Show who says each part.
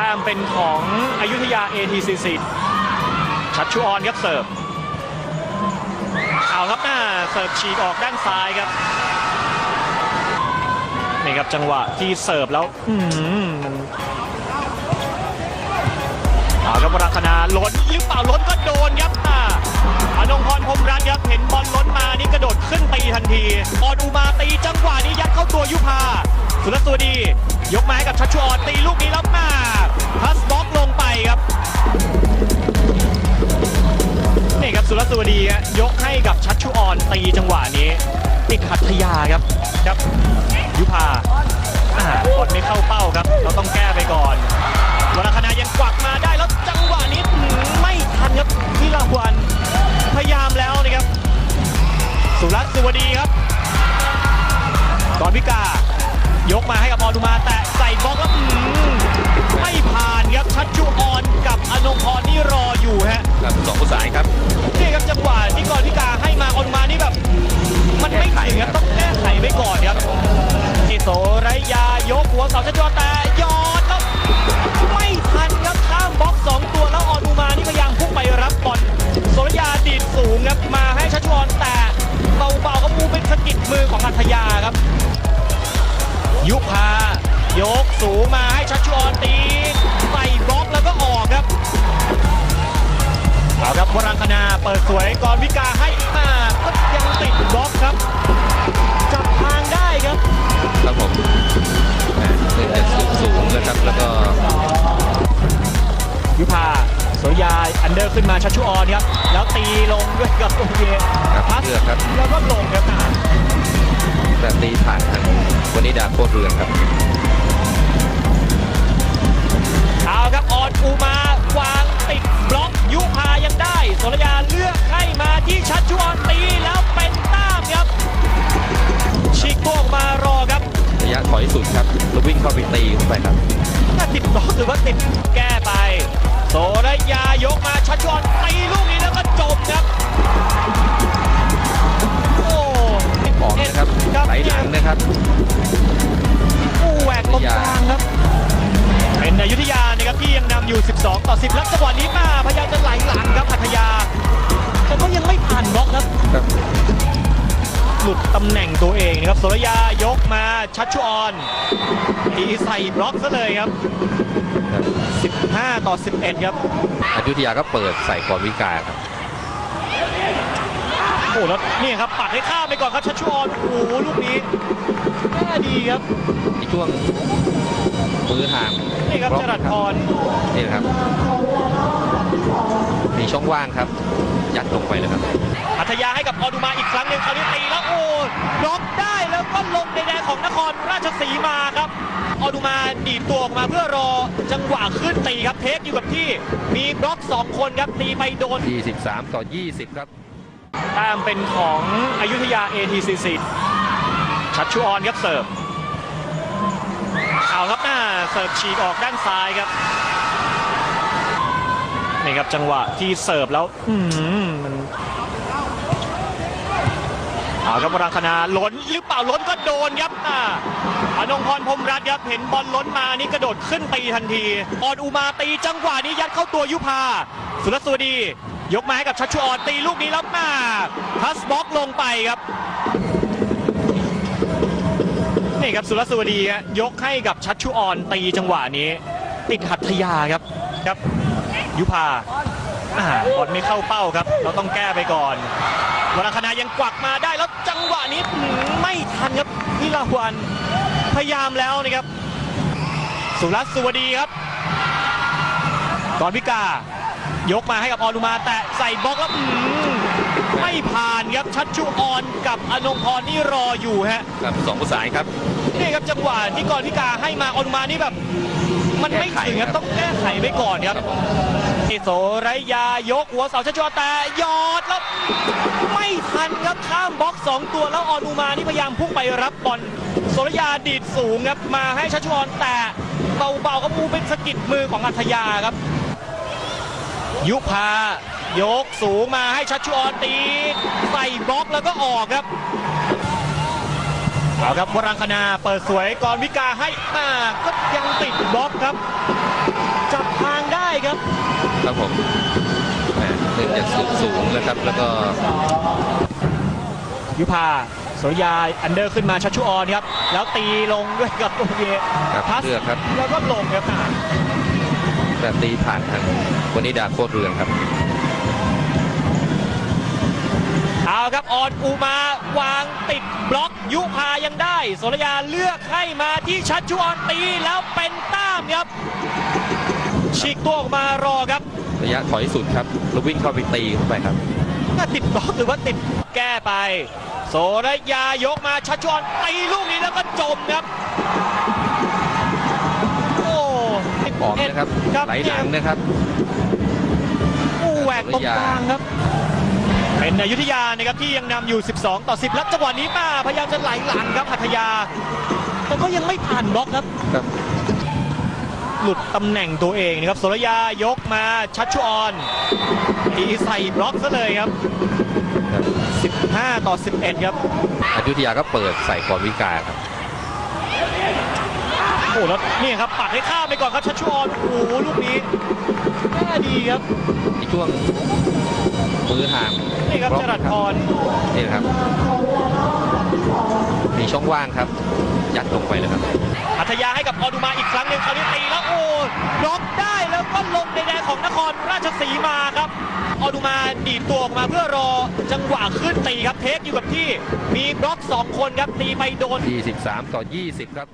Speaker 1: ต้มเป็นของอยุธยา ATCC ชัดชูออนครับเสิร์ฟเอาครับหน้าเสิร์ฟฉีกออกด้านซ้ายครับนี่ครับจังหวะที่เสิร์ฟแล้วอืมันเอาครับวรัคณาล้นหรือเปล่าล้นก็โดนครับอ่าอนงพรพรมรัตน์ครับเห็นบอลล้นมานี่กระโดดขึ้นตีทันทีออนอุมาตีจังหวะนี้ยัดเข้าตัวยุพาสุรตัวดี ยกมาให้กับชัชชวอนตีลูกนี้แล้วมา พัสบล็อกลงไปครับ นี่ครับสุรสวดียกให้กับชัชชุออนตีจังหวะนี้ ติดหัตถยาครับครับ ยุพาอ่าบอลไม่เข้าเป้าครับ เราต้องแก้ไปก่อนวรคณายังกวักมาได้แล้วจังหวะนี้ไม่ทันครับพิลาวันพยายามแล้วนะครับ สุรัตน์สวดีครับกอนพิกายกมาให้กับออนุมา แต่ใส่บล็อกแล้ว ครับชัชชุออนกับอนงพรนี่รออยู่ฮะ
Speaker 2: ครับสองผู้สายครับ
Speaker 1: นี่ครับจังหวะที่กรพิกาให้มาออนมานี่แบบ มันไม่ถึงครับต้องแก้ไขไว้ก่อนครับที่โสไรยายกหัวเสาชัดชวแต่ยอดแล้วไม่ทันครับข้ามบล็อกสองตัวแล้วออนอุมานี่พยายามพุ่งไปรับบอลโสรยาดีดสูงครับมาให้ชัชวอนแต่เบาๆก็มูเป็นสะกิดมือของอัธยาครับ ยุพายกสูงมาให้ชัชวอนตี เปิดสวยกรวิกาให้มาก็ยังติดบล็อกครับ จับทางได้ครับ
Speaker 2: ครับผมแหม่เล่นแต่สูงสูงนะครับ แล้วก็
Speaker 1: ยุพาโสยาอันเดอร์ขึ้นมาชัชชุออนครับ แล้วตีลงด้วยกับโอเค
Speaker 2: ครับ
Speaker 1: พัส
Speaker 2: เลือกครับ
Speaker 1: แล้วก็ลงครับอ่า
Speaker 2: แบบตีผ่านทางวนิดาโคตรเรืองครับ
Speaker 1: เอาครับออนอูมาวาง ติดบล็อกยุพายังได้โสรยาเลือกให้มาที่ชัชชุออนตีแล้วเป็นต้ามครับ ชิกโกออกมารอครับ
Speaker 2: ระยะถอยสุดครับแล้ววิ่งเข้าไปตีเข้าไปครับ
Speaker 1: ถ้าติดบล็อกหรือว่าติดแก้ไปโสระยายกมาชัดชอนตีลูกนี้แล้วก็จบครับ
Speaker 2: ครับ
Speaker 1: โสระยายกมาชัดชอนตีใส่บล็อกซะเลยครับ
Speaker 2: ครับ
Speaker 1: 15 ต่อ 11 ครับ
Speaker 2: อยุธยาก็เปิดใส่กรวิกาครับ
Speaker 1: โอ้แล้วนี่ครับปัดให้ข้ามไปก่อนครับชัชชอนโอ้โหลูกนี้แม่ดีครับ
Speaker 2: ในช่วงมือห่าง
Speaker 1: นี่ครับ
Speaker 2: บล็อก
Speaker 1: จรัสพร
Speaker 2: นี่นะครับ มีช่องว่างครับยัดลงไปเลยครับ
Speaker 1: อัธยาให้กับออนุมาอีกครั้งหนึ่งคราวนี้ตีแล้วโอ้บล็อกได้แล้วก็ลงในแดนของนครราชสีมาครับ ออนุมาดีดตัวออกมาเพื่อรอจังหวะขึ้นตีครับเทคอยู่กับที่มีบล็อกสองคนครับตีไปโดน
Speaker 2: 23 ต่อ 20 ครับ
Speaker 1: แต้มเป็นของอยุธยา ATCC ชัดชูออนครับเสิร์ฟเอาครับหน้าเสิร์ฟฉีกออกด้านซ้ายครับนี่ครับจังหวะที่เสิร์ฟแล้ว อืมมัน เอาครับวรังคณาล้นหรือเปล่าล้นก็โดนครับอ่าอนงพรพรมรัตน์ครับเห็นบอลล้นมานี่กระโดดขึ้นตีทันทีออนอุมาตีจังหวะนี้ยัดเข้าตัวยุพาสุรสวดี ยกมาให้กับชัชชุออนตีลูกนี้แล้วมาพัสบล็อกลงไปครับนี่ครับสุรสวดียกให้กับชัชชุออนตีจังหวะนี้ ติดหัตถยาครับครับ ยุพาอ่าบอลไม่เข้าเป้าครับ เราต้องแก้ไปก่อน วรคณายังกวักมาได้แล้วจังหวะนี้หืมไม่ทันครับพิลาวันพยายามแล้วนะครับ สุรัตน์สวัสดีครับกรพิกายกมาให้กับออนุมาแต่ใส่บล็อกแล้วหืมไม่ผ่านครับชัชชุออนกับอนงพรนี่รออยู่ฮะ
Speaker 2: ครับสองผู้สายครับ
Speaker 1: นี่ครับจังหวะที่กรพิกาให้มาออนุมานี่แบบ มันไม่ถึงครับต้องแก้ไขไว้ก่อนครับที่โสไรยายกหัวเสาชัชวแต่ยอด แล้วไม่ทันครับข้ามบล็อกสองตัวแล้วออนุมานี่พยายามพุ่งไปรับบอลโสรยาดีดสูงครับมาให้ชัชวอนแต่เบาๆก็มูเป็นสะกิดมือของอัธยาครับ ยุพายกสูงมาให้ชัชวอนตีใส่บล็อกแล้วก็ออกครับเอาครับวรังคณาเปิดสวยกรวิกาให้มาก็ยังติดบล็อกครับ จับทางได้
Speaker 2: ครับผมแหม่ เล่นจากสูงสูงนะครับ แล้วก็
Speaker 1: ยุพาสุริยาอันเดอร์ขึ้นมาชัชชุออนครับ แล้วตีลงด้วยกับตรงนี้
Speaker 2: ครับ
Speaker 1: พัส
Speaker 2: เลือกครับ
Speaker 1: แล้วก็ลงครับ
Speaker 2: แบบตีผ่านทางวนิดาโคตรเรืองครับ
Speaker 1: เอาครับออนอูมาวางติดบล็อกยุพายังได้สุริยาเลือกให้มาที่ชัชชุออนตีแล้วเป็นต้ามครับฉีกตัวออกมารอครับ
Speaker 2: ระยะถอยสุดครับแล้ววิ่งเข้าไปตีเข้าไปครับ
Speaker 1: น่าติดบล็อกหรือว่าติดแก้ไป โสระยายกมาชัชชวนตีลูกนี้แล้วก็จมครับโอ้
Speaker 2: ออกนะครับ
Speaker 1: ครับ
Speaker 2: ไหลหลังนะครับ
Speaker 1: โอ้แหวกตรงกลางครับเป็นอยุธยานะครับที่ยังนำอยู่ 12 ต่อ 10 แล้วจังหวะนี้มาพยายามจะไหลหลังครับหัทยาแต่ก็ยังไม่ผ่านบล็อกครับ
Speaker 2: ครับ
Speaker 1: หลุดตำแหน่งตัวเองนะครับโสระยายกมาชัชชุออนตีใส่บล็อกซะเลยครับ
Speaker 2: ครับ
Speaker 1: 15 ต่อ 11 ครับ
Speaker 2: อยุธยาก็เปิดใส่กรวิกาครับ
Speaker 1: โอ้แล้วนี่ครับปัดให้ข้ามไปก่อนครับชัชชุออนโอ้โหลูกนี้แม่ดีครับ
Speaker 2: ในช่วงมือห่าง
Speaker 1: นี่ครับ
Speaker 2: บล็อก
Speaker 1: จรัสพร
Speaker 2: นี่นะครับ มีช่องว่างครับ ยัดลงไปเลยครับ
Speaker 1: อัธยาให้กับออดุมาอีกครั้งหนึ่งคราวนี้ตีแล้วโอ้บล็อกได้แล้วก็ลงในแดนของนครราชสีมาครับ ออดุมาดีดตัวออกมาเพื่อรอจังหวะขึ้นตีครับเทคอยู่กับที่ มีบล็อกสองคนครับตีไปโดน
Speaker 2: 23 ต่อ 20 ครับ